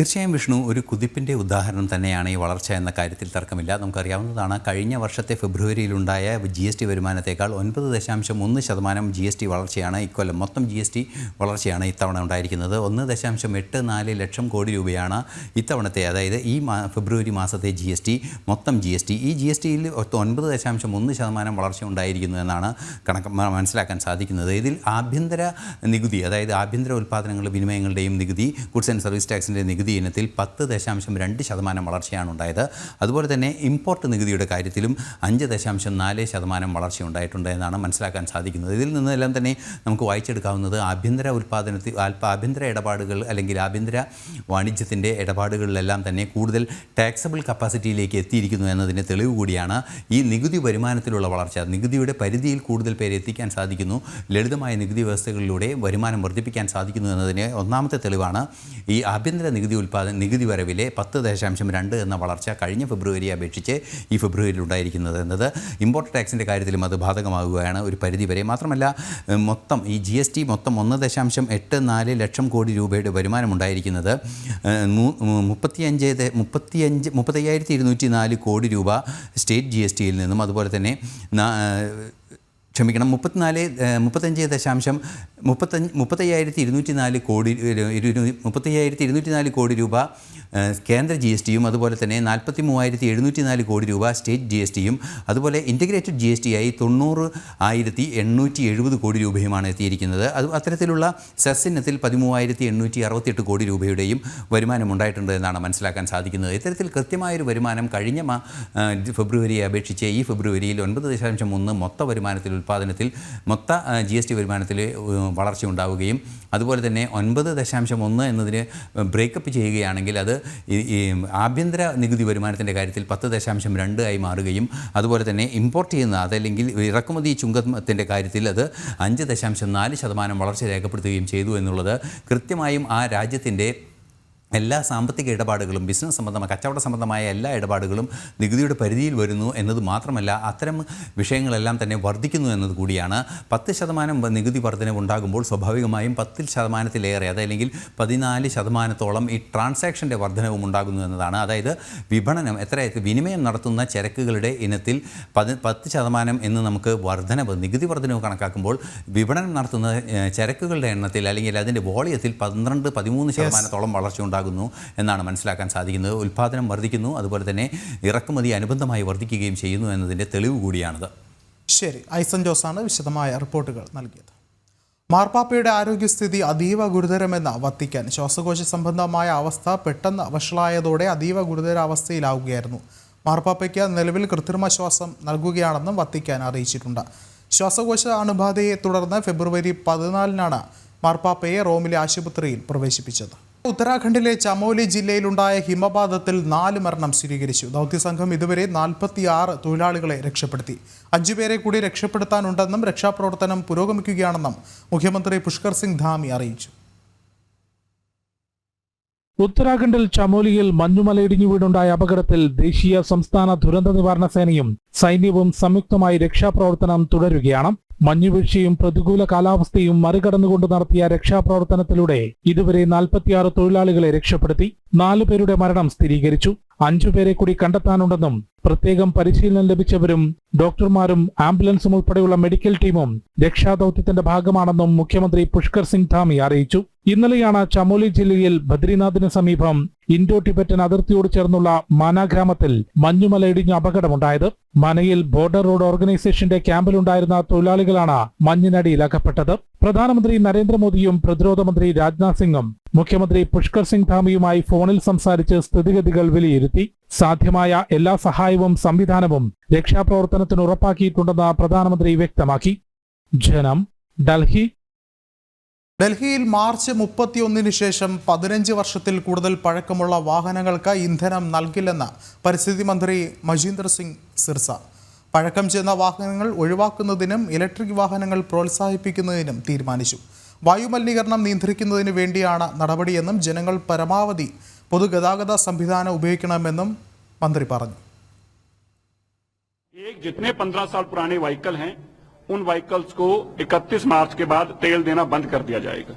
തീർച്ചയായും വിഷ്ണു ഒരു കുതിപ്പിന്റെ ഉദാഹരണം തന്നെയാണ് ഈ വളർച്ച എന്ന കാര്യത്തിൽ തർക്കമില്ല. നമുക്കറിയാവുന്നതാണ് കഴിഞ്ഞ വർഷത്തെ ഫെബ്രുവരിയിലുണ്ടായ ജി എസ് ടി വരുമാനത്തേക്കാൾ ഒൻപത് ദശാംശം ഒന്ന് ശതമാനം ജി എസ് ടി വളർച്ചയാണ് ഇക്കൊല്ലം. മൊത്തം ജി എസ് ടി വളർച്ചയാണ് ഇത്തവണ ഉണ്ടായിരിക്കുന്നത്. ഒന്ന് ദശാംശം എട്ട് നാല് ലക്ഷം കോടി രൂപയാണ് ഇത്തവണത്തെ അതായത് ഈ ഫെബ്രുവരി മാസത്തെ ജി എസ് ടി മൊത്തം ജി എസ് ടി ഈ ജി എസ് ടിയിൽ ഒൻപത് ദശാംശം ഒന്ന് ശതമാനം വളർച്ച ഉണ്ടായിരിക്കുന്നു എന്നാണ് കണക്ക് മനസ്സിലാക്കാൻ സാധിക്കുന്നത്. ഇതിൽ ആഭ്യന്തര നികുതി അതായത് ആഭ്യന്തര ഉൽപ്പാദനങ്ങളുടെ വിനിമയങ്ങളുടെയും നികുതി ഗുഡ്സ് ആൻഡ് സർവീസ് ടാക്സിന്റെ നികുതി ഇനത്തിൽ പത്ത് ദശാംശം രണ്ട് ശതമാനം വളർച്ചയാണ് ഉണ്ടായത്. അതുപോലെ തന്നെ ഇമ്പോർട്ട് നികുതിയുടെ കാര്യത്തിലും അഞ്ച് ദശാംശം നാല് ശതമാനം വളർച്ച ഉണ്ടായിട്ടുണ്ട് എന്നാണ് മനസ്സിലാക്കാൻ സാധിക്കുന്നത്. ഇതിൽ നിന്നെല്ലാം തന്നെ നമുക്ക് വായിച്ചെടുക്കാവുന്നത് ആഭ്യന്തര ഉൽപ്പാദനത്തിൽ ആഭ്യന്തര ഇടപാടുകൾ അല്ലെങ്കിൽ ആഭ്യന്തര വാണിജ്യത്തിന്റെ ഇടപാടുകളിലെല്ലാം തന്നെ കൂടുതൽ ടാക്സബിൾ കപ്പാസിറ്റിയിലേക്ക് എത്തിയിരിക്കുന്നു എന്നതിന് തെളിവ് കൂടിയാണ് ഈ നികുതി വരുമാനത്തിലുള്ള വളർച്ച. നികുതിയുടെ പരിധിയിൽ കൂടുതൽ പേരെ എത്തിക്കാൻ സാധിക്കുന്നു. ലളിതമായ നികുതി വ്യവസ്ഥകളിലൂടെ വരുമാനം വർദ്ധിപ്പിക്കാൻ സാധിക്കുന്നു എന്നതിന് ഒന്നാമത്തെ തെളിവാണ് ഈ ആഭ്യന്തര നികുതി നികുതി ഉൽപ്പാദന നികുതി വരവിലെ പത്ത് ദശാംശം രണ്ട് എന്ന വളർച്ച കഴിഞ്ഞ ഫെബ്രുവരിയെ അപേക്ഷിച്ച് ഈ ഫെബ്രുവരിയിൽ ഉണ്ടായിരിക്കുന്നത് എന്നത് ഇമ്പോർട്ട് ടാക്സിന്റെ കാര്യത്തിലും അത് ബാധകമാകുകയാണ് ഒരു പരിധിവരെ. മാത്രമല്ല മൊത്തം ഈ ജി എസ് ടി മൊത്തം ഒന്ന് ദശാംശം എട്ട് നാല് ലക്ഷം കോടി രൂപയുടെ വരുമാനം ഉണ്ടായിരിക്കുന്നത് ഏഹ്, നൂ- മുപ്പത്തിയഞ്ച് മുപ്പത്തിയഞ്ച് മുപ്പത്തയ്യായിരത്തി ഇരുന്നൂറ്റി നാല് കോടി രൂപ സ്റ്റേറ്റ് ജി എസ് ടിയിൽ നിന്നും അതുപോലെ തന്നെ ക്ഷമിക്കണം മുപ്പത്തിനാല് മുപ്പത്തഞ്ച് ദശാംശം മുപ്പത്തഞ്ച് മുപ്പത്തയ്യായിരത്തി ഇരുന്നൂറ്റി നാല് കോടി മുപ്പത്തയ്യായിരത്തി ഇരുന്നൂറ്റി നാല് കോടി രൂപ കേന്ദ്ര ജി എസ് ടിയും അതുപോലെ തന്നെ നാൽപ്പത്തി മൂവായിരത്തി എഴുന്നൂറ്റി നാല് കോടി രൂപ സ്റ്റേറ്റ് ജി എസ് ടിയും അതുപോലെ ഇന്റഗ്രേറ്റഡ് ജി എസ് ടി ആയി തൊണ്ണൂറ് ആയിരത്തി എണ്ണൂറ്റി എഴുപത് കോടി രൂപയുമാണ് എത്തിയിരിക്കുന്നത്. അത് അത്തരത്തിലുള്ള സെസ് ഇനത്തിൽ പതിമൂവായിരത്തി എണ്ണൂറ്റി അറുപത്തെട്ട് കോടി രൂപയുടെയും വരുമാനം ഉണ്ടായിട്ടുണ്ട് എന്നാണ് മനസ്സിലാക്കാൻ സാധിക്കുന്നത്. ഇത്തരത്തിൽ കൃത്യമായൊരു വരുമാനം കഴിഞ്ഞ ഫെബ്രുവരിയെ അപേക്ഷിച്ച് ഈ ഫെബ്രുവരിയിൽ ഒൻപത് ദശാംശം ഒന്ന് മൊത്ത വരുമാനത്തിൽ ഉൽപ്പാദനത്തിൽ മൊത്ത ജി എസ് ടി വരുമാനത്തിൽ വളർച്ച ഉണ്ടാവുകയും അതുപോലെ തന്നെ ഒൻപത് ദശാംശം ഒന്ന് എന്നതിന് ബ്രേക്കപ്പ് ചെയ്യുകയാണെങ്കിൽ അത് ഈ ആഭ്യന്തര നികുതി വരുമാനത്തിന്റെ കാര്യത്തിൽ പത്ത് ദശാംശം രണ്ട് ആയി മാറുകയും അതുപോലെ തന്നെ ഇമ്പോർട്ട് ചെയ്യുന്ന അതല്ലെങ്കിൽ ഇറക്കുമതി ചുങ്കത്തിന്റെ കാര്യത്തിൽ അത് അഞ്ച് ദശാംശം നാല് ശതമാനം വളർച്ച രേഖപ്പെടുത്തുകയും ചെയ്തു എന്നുള്ളത് കൃത്യമായും ആ രാജ്യത്തിന്റെ എല്ലാ സാമ്പത്തിക ഇടപാടുകളും ബിസിനസ് സംബന്ധമായ കച്ചവട സംബന്ധമായ എല്ലാ ഇടപാടുകളും നികുതിയുടെ പരിധിയിൽ വരുന്നു എന്നത് മാത്രമല്ല അത്തരം വിഷയങ്ങളെല്ലാം തന്നെ വർദ്ധിക്കുന്നു എന്നത് കൂടിയാണ്. പത്ത് ശതമാനം നികുതി വർധനവ് ഉണ്ടാകുമ്പോൾ സ്വാഭാവികമായും പത്തിൽ ശതമാനത്തിലേറെ അതല്ലെങ്കിൽ പതിനാല് ശതമാനത്തോളം ഈ ട്രാൻസാക്ഷന്റെ വർധനവും ഉണ്ടാകുന്നു എന്നതാണ്. അതായത് വിപണനം എത്ര വിനിമയം നടത്തുന്ന ചരക്കുകളുടെ ഇനത്തിൽ പതി പത്ത് ശതമാനം എന്ന് നമുക്ക് വർധനവ് നികുതി വർധനവ് കണക്കാക്കുമ്പോൾ വിപണനം നടത്തുന്ന ചരക്കുകളുടെ എണ്ണത്തിൽ അല്ലെങ്കിൽ അതിന്റെ വോളിയത്തിൽ പന്ത്രണ്ട് പതിമൂന്ന് ശതമാനത്തോളം വളർച്ച ഉണ്ടാകുന്നു എന്നാണ് മനസ്സിലാക്കാൻ സാധിക്കുന്നത്. ഉൽപ്പാദനം വർദ്ധിക്കുന്നു അതുപോലെ തന്നെ ഇറക്കുമതി അനുബന്ധമായി വർദ്ധിക്കുകയും ചെയ്യുന്നു എന്നതിന്റെ തെളിവ് കൂടിയാണിത്. ശരി ഐസൻ ജോസാണ് വിശദമായ റിപ്പോർട്ടുകൾ നൽകിയത്. മാർപ്പാപ്പയുടെ ആരോഗ്യസ്ഥിതി അതീവ ഗുരുതരമെന്ന വത്തിക്കാൻ ശ്വാസകോശ സംബന്ധമായ അവസ്ഥ പെട്ടെന്ന് വഷളായതോടെ അതീവ ഗുരുതരാവസ്ഥയിലാവുകയായിരുന്നു. മാർപ്പാപ്പയ്ക്ക് നിലവിൽ കൃത്രിമ ശ്വാസം നൽകുകയാണെന്നും വത്തിക്കാൻ അറിയിച്ചിട്ടുണ്ട്. ശ്വാസകോശ അണുബാധയെ തുടർന്ന് ഫെബ്രുവരി പതിനാലിനാണ് മാർപ്പാപ്പയെ റോമിലെ ആശുപത്രിയിൽ പ്രവേശിപ്പിച്ചത്. ഉത്തരാഖണ്ഡിലെ ചമോലി ജില്ലയിലുണ്ടായ ഹിമപാതത്തിൽ നാല് മരണം സ്ഥിരീകരിച്ചു. ദൗത്യസംഘം ഇതുവരെ നാൽപ്പത്തിയാറ് തൊഴിലാളികളെ രക്ഷപ്പെടുത്തി. അഞ്ചുപേരെ കൂടി രക്ഷപ്പെടുത്താനുണ്ടെന്നും രക്ഷാപ്രവർത്തനം പുരോഗമിക്കുകയാണെന്നും മുഖ്യമന്ത്രി പുഷ്കർ സിംഗ് ധാമി അറിയിച്ചു. ഉത്തരാഖണ്ഡിൽ ചമോലിയിൽ മഞ്ഞുമലയിടിഞ്ഞു വീടുണ്ടായ അപകടത്തിൽ ദേശീയ സംസ്ഥാന ദുരന്ത നിവാരണ സേനയും സൈന്യവും സംയുക്തമായി രക്ഷാപ്രവർത്തനം തുടരുകയാണ്. മഞ്ഞുവീഴ്ചയും പ്രതികൂല കാലാവസ്ഥയും മറികടന്നുകൊണ്ട് നടത്തിയ രക്ഷാപ്രവർത്തനത്തിലൂടെ ഇതുവരെ നാൽപ്പത്തിയാറ് തൊഴിലാളികളെ രക്ഷപ്പെടുത്തി നാലുപേരുടെ മരണം സ്ഥിരീകരിച്ചു. അഞ്ചുപേരെ കൂടി കണ്ടെത്താനുണ്ടെന്നും പ്രത്യേകം പരിശീലനം ലഭിച്ചവരും ഡോക്ടർമാരും ആംബുലൻസും ഉൾപ്പെടെയുള്ള മെഡിക്കൽ ടീമും രക്ഷാദൌത്യത്തിന്റെ ഭാഗമാണെന്നും മുഖ്യമന്ത്രി പുഷ്കർ സിംഗ് ധാമി അറിയിച്ചു. ഇന്നലെയാണ് ചമോലി ജില്ലയിൽ ബദ്രിനാഥിന് സമീപം ഇൻഡോ ടിബറ്റൻ അതിർത്തിയോട് ചേർന്നുള്ള മാന ഗ്രാമത്തിൽ മഞ്ഞുമല ഇടിഞ്ഞ അപകടമുണ്ടായത്. മനയിൽ ബോർഡർ റോഡ് ഓർഗനൈസേഷന്റെ ക്യാമ്പിലുണ്ടായിരുന്ന തൊഴിലാളികളാണ് മഞ്ഞിനടിയിൽ അകപ്പെട്ടത് പ്രധാനമന്ത്രി നരേന്ദ്രമോദിയും പ്രതിരോധ മന്ത്രി രാജ്നാഥ് സിംഗും മുഖ്യമന്ത്രി പുഷ്കർ സിംഗ് ധാമിയുമായി ഫോണിൽ സംസാരിച്ച് സ്ഥിതിഗതികൾ വിലയിരുത്തി. സാധ്യമായ എല്ലാ സഹായവും സംവിധാനവും രക്ഷാപ്രവർത്തനത്തിന് ഉറപ്പാക്കിയിട്ടുണ്ടെന്ന് പ്രധാനമന്ത്രി വ്യക്തമാക്കി. ജനം ഡൽഹി ഡൽഹിയിൽ മാർച്ച് മുപ്പത്തിയൊന്നിന് ശേഷം പതിനഞ്ച് വർഷത്തിൽ കൂടുതൽ പഴക്കമുള്ള വാഹനങ്ങൾക്ക് ഇന്ധനം നൽകില്ലെന്ന് പരിസ്ഥിതി മന്ത്രി മജീന്ദർ സിംഗ് സിർസ. പഴക്കം ചെന്ന വാഹനങ്ങൾ ഒഴിവാക്കുന്നതിനും ഇലക്ട്രിക് വാഹനങ്ങൾ പ്രോത്സാഹിപ്പിക്കുന്നതിനും തീരുമാനിച്ചു. വായുമലിനീകരണം നിയന്ത്രിക്കുന്നതിന് വേണ്ടിയാണ് നടപടിയെന്നും ജനങ്ങൾ പരമാവധി പൊതുഗതാഗത സംവിധാനം ഉപയോഗിക്കണമെന്നും മന്ത്രി പറഞ്ഞു. ജിത്തേ പന്ദ്ര സാൽ പുരാണെ വൈക്കൽ ഹൈ उन व्हीकल्स को 31 मार्च के बाद तेल देना बंद कर दिया जाएगा।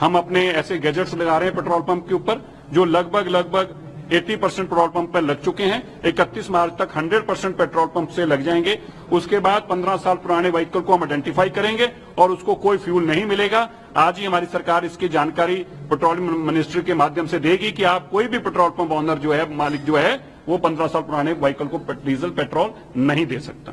हम अपने ऐसे गैजेट्स लगा रहे हैं पेट्रोल पंप के ऊपर, जो लगभग लगभग 80 परसेंट पेट्रोल पंप पर लग चुके हैं। 31 मार्च तक 100 परसेंट पेट्रोल पंप से लग जाएँगे। उसके बाद 15 साल पुराने व्हीकल को हम आइडेंटिफाई करेंगे और उसको कोई फ्यूल नहीं मिलेगा। आज ही हमारी सरकार इसकी जानकारी पेट्रोलियम मिनिस्ट्री के माध्यम से देगी कि आप कोई भी पेट्रोल पंप ऑनर जो है, मालिक जो है, वो 15 साल पुराने व्हीकल को डीजल पेट्रोल नहीं दे सकता।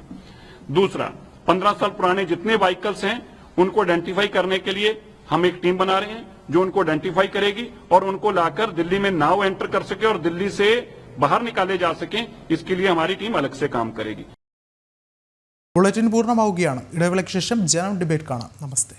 दूसरा 15 साल पुराने जितने व्हीकल्स हैं उनको आइडेंटिफाई करने के लिए हम एक टीम बना रहे हैं जो उनको आइडेंटिफाई करेगी और उनको लाकर दिल्ली में नाव एंटर कर सके और दिल्ली से बाहर निकाले जा सके इसके लिए हमारी टीम अलग से काम करेगी ബുള്ളറ്റിൻ പൂർണ്ണമാവുകയാണ് ഇടവേളയ്ക്ക് ശേഷം ജനം ഡിബേറ്റ് കാണാം നമസ്തേ